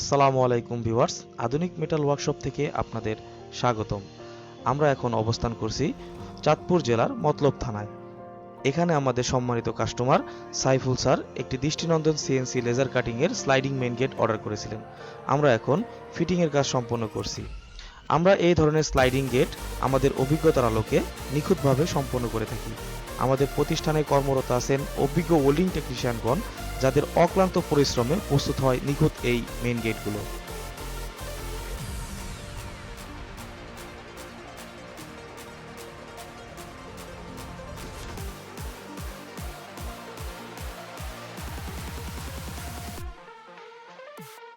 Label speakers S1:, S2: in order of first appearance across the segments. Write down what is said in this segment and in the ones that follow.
S1: আসসালামু আলাইকুম ভিউয়ার্স, আধুনিক মেটাল ওয়ার্কশপ থেকে আপনাদের স্বাগতম। আমরা এখন অবস্থান করছি চাঁদপুর জেলার মতলব থানায়। এখানে আমাদের সম্মানিত কাস্টমার সাইফুল স্যার একটি দৃষ্টিনন্দন সিএনসি লেজার কাটিংয়ের স্লাইডিং মেন গেট অর্ডার করেছিলেন। আমরা এখন ফিটিংয়ের কাজ সম্পন্ন করছি। আমরা এই ধরনের স্লাইডিং গেট আমাদের অভিজ্ঞতার আলোকে নিখুঁতভাবে সম্পন্ন করে থাকি। আমাদের প্রতিষ্ঠানে কর্মরত আছেন অভিজ্ঞ ওল্ডিং টেকনিশিয়ানগণ যাদের অক্লান্ত পরিশ্রমে প্রস্তুত হয় নিখুঁত এই মেন গেটগুলো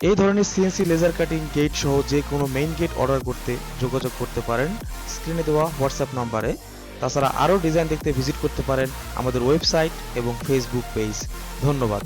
S1: এই ধরনের সিএনসি লেজার কাটিং গেট সহ যে কোনো মেইন গেট অর্ডার করতে যোগাযোগ করতে পারেন। স্ক্রিনে দেওয়া হোয়াটসঅ্যাপ নম্বরে তাছাড়া আরও ডিজাইন দেখতে ভিজিট করতে পারেন আমাদের ওয়েবসাইট এবং ফেসবুক পেজ ধন্যবাদ।